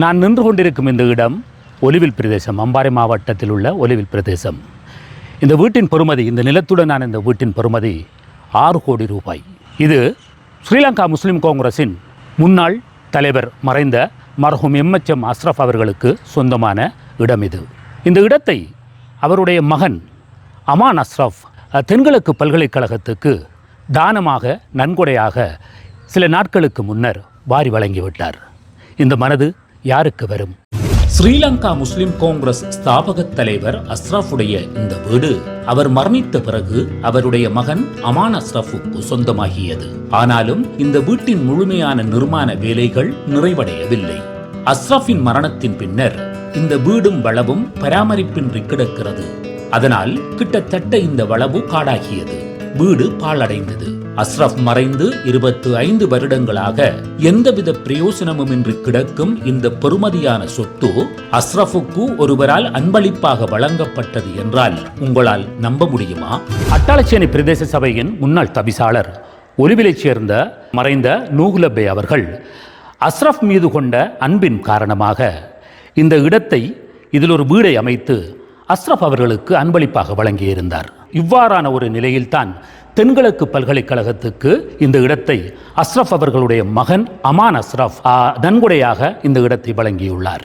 நான் நின்று கொண்டிருக்கும் இந்த இடம் ஒலிவில் பிரதேசம். அம்பாறை மாவட்டத்தில் உள்ள ஒலிவில் பிரதேசம். இந்த வீட்டின் பெறுமதி இந்த நிலத்துடன் நான் இந்த வீட்டின் பெறுமதி ஆறு கோடி ரூபாய். இது ஸ்ரீலங்கா முஸ்லீம் காங்கிரஸின் முன்னாள் தலைவர் மறைந்த மரஹும் எம்எச்எம் அஸ்ரஃப் அவர்களுக்கு சொந்தமான இடம் இது. இந்த இடத்தை அவருடைய மகன் அமான் அஸ்ரஃப் தென்கிழக்கு பல்கலைக்கழகத்துக்கு தானமாக நன்கொடையாக சில நாட்களுக்கு முன்னர் வாரி வழங்கிவிட்டார். இந்த மனது யாருக்கு வரும்? ஸ்ரீலங்கா முஸ்லிம் காங்கிரஸ் ஸ்தாபக தலைவர் அஸ்ரஃபுடைய இந்த வீடு அவர் மரணித்த பிறகு அவருடைய மகன் அமான் அஸ்ரஃபுக்கு சொந்தமாகியது. ஆனாலும் இந்த வீட்டின் முழுமையான நிர்மாண வேலைகள் நிறைவடையவில்லை. அஸ்ரஃபின் மரணத்தின் பின்னர் இந்த வீடும் வளவும் பராமரிப்பின்றி கிடக்கிறது. அதனால் கிட்டத்தட்ட இந்த வளவு காடாகியது. வீடு பாழடைந்தது. அஸ்ரஃப் மறைந்து இருபத்து ஐந்து வருடங்களாக எந்தவித பிரயோசனமுமின்றி கிடக்கும் இந்த பெறுமதியான சொத்து அஸ்ரஃபுக்கு ஒருவரால் அன்பளிப்பாக வழங்கப்பட்டது என்றால் உங்களால் நம்ப முடியுமா? அட்டாளச்சேனை பிரதேச சபையின் முன்னாள் தவிசாளர் ஒலிவிலைச் சேர்ந்த மறைந்த நூகுலபே அவர்கள் அஸ்ரஃப் மீது கொண்ட அன்பின் காரணமாக இந்த இடத்தை இதில் ஒரு வீடை அமைத்து அஸ்ரஃப் அவர்களுக்கு அன்பளிப்பாக வழங்கியிருந்தார். இவ்வாறான ஒரு நிலையில்தான் தென்கிழக்கு பல்கலைக்கழகத்துக்கு இந்த இடத்தை அஸ்ரஃப் அவர்களுடைய மகன் அமான் அஸ்ரஃப் நன்கொடையாக இந்த இடத்தை வழங்கியுள்ளார்.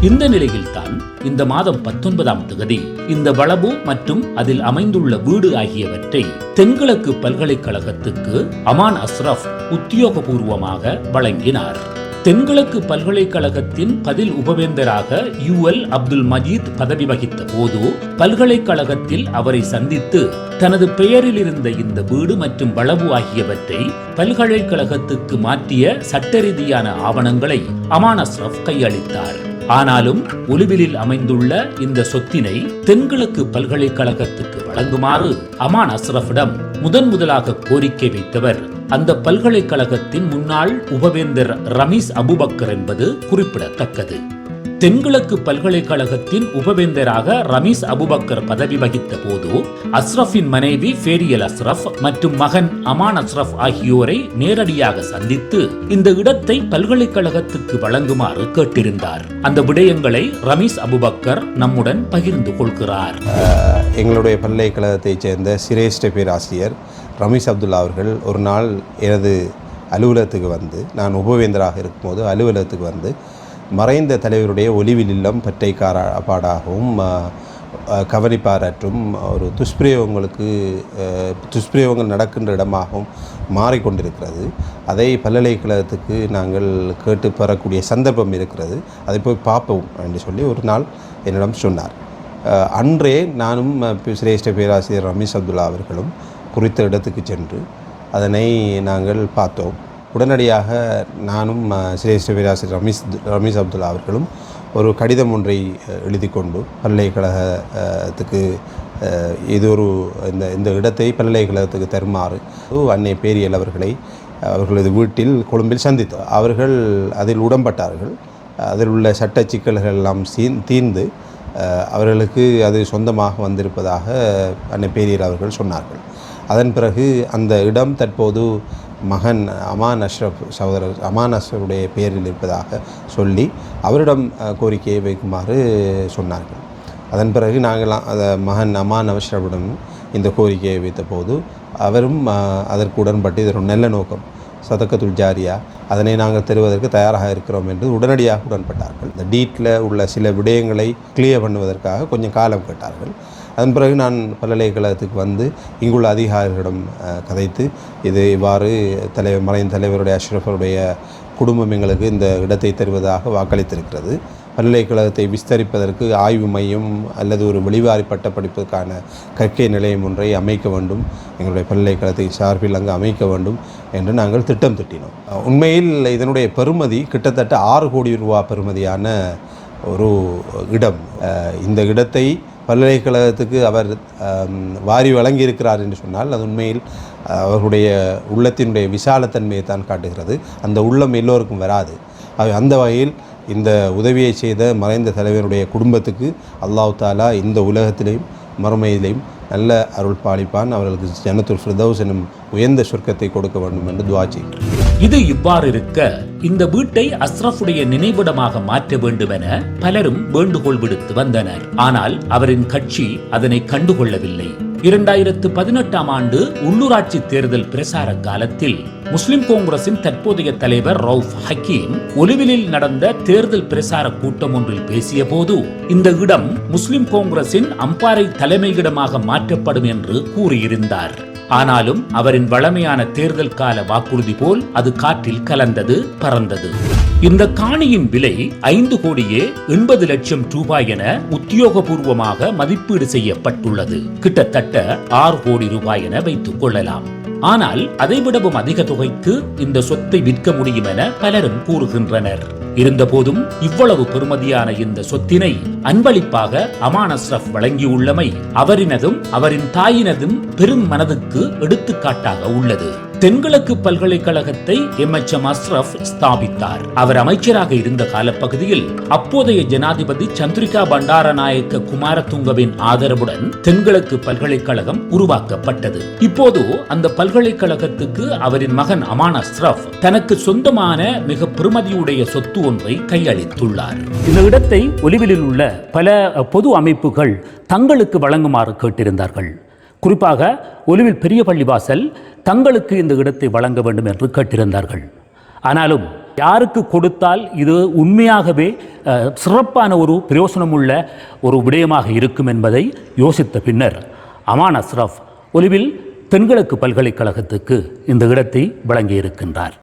இந்த நிலையில்தான் இந்த மாதம் பத்தொன்பதாம் தேதி இந்த வளபு மற்றும் அதில் அமைந்துள்ள வீடு ஆகியவற்றை தென்கிழக்கு பல்கலைக்கழகத்துக்கு அமான் அஸ்ரஃப் உத்தியோகபூர்வமாக வழங்கினார். தென்கிழக்கு பல்கலைக்கழகத்தின் பதில் உபவேந்தராக யுஎல் அப்துல் மஜீத் பதவி வகித்த போது பல்கலைக்கழகத்தில் அவரை சந்தித்து தனது பெயரில் இருந்த இந்த வீடு மற்றும் வளவு ஆகியவற்றை பல்கலைக்கழகத்துக்கு மாற்றிய சட்ட ரீதியான ஆவணங்களை அமான் கையளித்தார். ஆனாலும் ஒலிவிலில் அமைந்துள்ள இந்த சொத்தினை தென்கிழக்கு பல்கலைக்கழகத்துக்கு வழங்குமாறு அமான் அஸ்ரஃபிடம் முதன் முதலாக கோரிக்கை வைத்தவர் அந்த பல்கலைக்கழகத்தின் முன்னாள் உபவேந்தர் ரமீஸ் அபுபக்கர் என்பது குறிப்பிடத்தக்கது. தென்கிழக்கு பல்கலைக்கழகத்தின் உபவேந்தராக ரமீஸ் அபுபக்கர் பதவி வகித்த போது அஸ்ரஃபின் மனைவி ஃபேரியல் அஸ்ரஃப் மற்றும் மகன் அமான் அஸ்ரஃப் ஆகியோரை நேரடியாக சந்தித்து இந்த இடத்தை பல்கலைக்கழகத்துக்கு வழங்குமாறு கேட்டிருந்தார். அந்த விடயங்களை ரமீஸ் அபுபக்கர் நம்முடன் பகிர்ந்து கொள்கிறார். எங்களுடைய பல்கலைக்கழகத்தைச் சேர்ந்த சிரேஷ்ட பேராசிரியர் ரமீஷ் அப்துல்லா அவர்கள் ஒரு நாள் எனது அலுவலகத்துக்கு வந்து நான் உபவேந்தராக இருக்கும்போது அலுவலகத்துக்கு வந்து மறைந்த தலைவருடைய ஒலிவில் இல்லம் பற்றை பாடாகவும் கவனிப்பாரற்றும் ஒரு துஷ்பிரயோகங்களுக்கு துஷ்பிரயோகங்கள் நடக்கின்ற இடமாகவும் மாறிக்கொண்டிருக்கிறது. அதை பல்கலைக்கழகத்துக்கு நாங்கள் கேட்டு பெறக்கூடிய சந்தர்ப்பம் இருக்கிறது. அதை போய் பார்ப்போம் என்று சொல்லி ஒரு நாள் என்னிடம் சொன்னார். அன்றே நானும் சிரேஷ்ட பேராசிரியர் ரமேஷ் அப்துல்லா அவர்களும் குறித்த இடத்துக்கு சென்று அதனை நாங்கள் பார்த்தோம். உடனடியாக நானும் அஹ், சிரேஷ்ட பேராசிரியர் ரமீஸ் ரமீஸ் அப்துல்லா அவர்களும் ஒரு கடிதம் ஒன்றை எழுதி கொண்டு பல்கலைக்கழகத்துக்கு இது ஒரு இந்த இந்த இடத்தை பல்கலைக்கழகத்துக்கு தருமாறு அன்னை பேரியல் அவர்களை அவர்களது வீட்டில் கொழும்பில் சந்தித்தோம். அவர்கள் அதில் உடன்பட்டார்கள். அதில் உள்ள சட்ட சிக்கல்கள் எல்லாம் சீ- தீர்ந்து அவர்களுக்கு அது சொந்தமாக வந்திருப்பதாக அன்னை பேரியல் அவர்கள் சொன்னார்கள். அதன் பிறகு அந்த இடம் தற்போது மகன் அமான் அஷ்ரப் சகோதரர் அமான் அஷ்ரஃபுடைய பெயரில் இருப்பதாக சொல்லி அவரிடம் கோரிக்கையை வைக்குமாறு சொன்னார்கள். அதன் பிறகு நாங்கள் அந்த மகன் அமான் அஷ்ரஃபிடம் இந்த கோரிக்கையை வைத்தபோது அவரும் அதற்கு உடன்பட்டு இது ஒரு நல்ல நோக்கம் சதக்கத்துல் ஜாரியா அதனை நாங்கள் தருவதற்கு தயாராக இருக்கிறோம் என்று உடனடியாக உடன்பட்டார்கள். இந்த டீட்டில் உள்ள சில விடயங்களை கிளியர் பண்ணுவதற்காக கொஞ்சம் காலம் கேட்டார்கள். அதன் பிறகு நான் பல்கலைக்கழகத்துக்கு வந்து இங்குள்ள அதிகாரிகளிடம் கதைத்து இது இவ்வாறு தலைவர் மறைந்த தலைவருடைய அஷ்ரஃபருடைய குடும்பம் எங்களுக்கு இந்த இடத்தை தருவதாக வாக்களித்திருக்கிறது. பல்கலைக்கழகத்தை விஸ்தரிப்பதற்கு ஆய்வு மையம் அல்லது ஒரு வெளிவாரி பட்ட படிப்புக்கான கற்கை நிலையம் ஒன்றை அமைக்க வேண்டும். எங்களுடைய பல்கலைக்கழகத்தை சார்பில் அங்கு அமைக்க வேண்டும் என்று நாங்கள் திட்டம் திட்டினோம். உண்மையில் இதனுடைய பெறுமதி கிட்டத்தட்ட ஆறு கோடி ரூபா பெறுமதியான ஒரு இடம். இந்த இடத்தை பல்கலைக்கழகத்துக்கு அவர் வாரி வழங்கியிருக்கிறார் என்று சொன்னால் அது உண்மையில் அவர்களுடைய உள்ளத்தினுடைய விசாலத்தன்மையை தான் காட்டுகிறது. அந்த உள்ளம் எல்லோருக்கும் வராது. அந்த வகையில் இந்த உதவியை செய்த மறைந்த தலைவருடைய குடும்பத்துக்கு அல்லாஹ் தாலா இந்த உலகத்திலையும் மறுமையிலையும் நல்ல அருள் பாலிப்பான். அவர்களுக்கு ஜனத்துல் ஃபிர்தௌஸ் எனும் உயர்ந்த சொர்க்கத்தை கொடுக்க வேண்டும் என்று துவா செய்கிறேன். இது இவ்வாறு இருக்க இந்த வீட்டை அஸ்ரஃபுடைய நினைவிடமாக மாற்ற வேண்டுமென பலரும் வேண்டுகோள் விடுத்து வந்தனர். ஆனால் அவரின் கட்சி அதனை கண்டுகொள்ளவில்லை. இரண்டாயிரத்து பதினெட்டாம் ஆண்டு உள்ளூராட்சி தேர்தல் பிரசார காலத்தில் முஸ்லிம் காங்கிரசின் தற்போதைய தலைவர் ரவுஃப் ஹக்கீம் ஒலிவிலில் நடந்த தேர்தல் பிரசார கூட்டம் ஒன்றில் பேசிய போது இந்த இடம் முஸ்லிம் காங்கிரசின் அம்பாறை தலைமையிடமாக மாற்றப்படும் என்று கூறியிருந்தார். ஆனாலும் அவரின் வழமையான தேர்தல் கால வாக்குறுதி போல் அது காற்றில் கலந்தது பறந்தது. இந்த காணியின் விலை ஐந்து கோடியே எண்பது லட்சம் ரூபாய் என உத்தியோகபூர்வமாக மதிப்பீடு செய்யப்பட்டுள்ளது. கிட்டத்தட்ட ஆறு கோடி ரூபாய் என வைத்துக் கொள்ளலாம். ஆனால் அதைவிடவும் அதிக தொகைக்கு இந்த சொத்தை விற்க முடியும் என பலரும் கூறுகின்றனர். இருந்தபோதும் இவ்வளவு பெறுமதியான இந்த சொத்தினை அன்பளிப்பாக அமான் அஸ்ரப் வழங்கியுள்ளமை அவரினதும் அவரின் தாயினதும் பெரும் மனதுக்கு எடுத்துக்காட்டாக உள்ளது. தென்கிழக்கு பல்கலைக்கழகத்தை எம் எச் எம் அஸ்ரப் ஸ்தாபித்தார். அவர் அமைச்சராக இருந்த காலப்பகுதியில் அப்போதைய ஜனாதிபதி சந்திரிகா பண்டாரநாயக்க குமாரதுங்கவின் ஆதரவுடன் தென்கிழக்கு பல்கலைக்கழகம் உருவாக்கப்பட்டது. இப்போது அந்த பல்கலைக்கழகத்துக்கு அவரின் மகன் அமான் அஸ்ரப் தனக்கு சொந்தமான மிக பெருமதியுடைய சொத்து ஒன்றை கையளித்துள்ளார். இந்த இடத்தை ஒலிவிலில் உள்ள பல பொது அமைப்புகள் தங்களுக்கு வழங்குமாறு கேட்டிருந்தார்கள். குறிப்பாக ஒலிவில் பெரிய பள்ளிவாசல் தங்களுக்கு இந்த இடத்தை வழங்க வேண்டும் என்று கேட்டிருந்தார்கள். ஆனாலும் யாருக்கு கொடுத்தால் இது உண்மையாகவே சிறப்பான ஒரு பிரயோசனமுள்ள ஒரு விடயமாக இருக்கும் என்பதை யோசித்த பின்னர் அமான் அஸ்ரஃப் ஒலிவில் தென்கிழக்கு பல்கலைக்கழகத்துக்கு இந்த இடத்தை வழங்கியிருக்கின்றார்.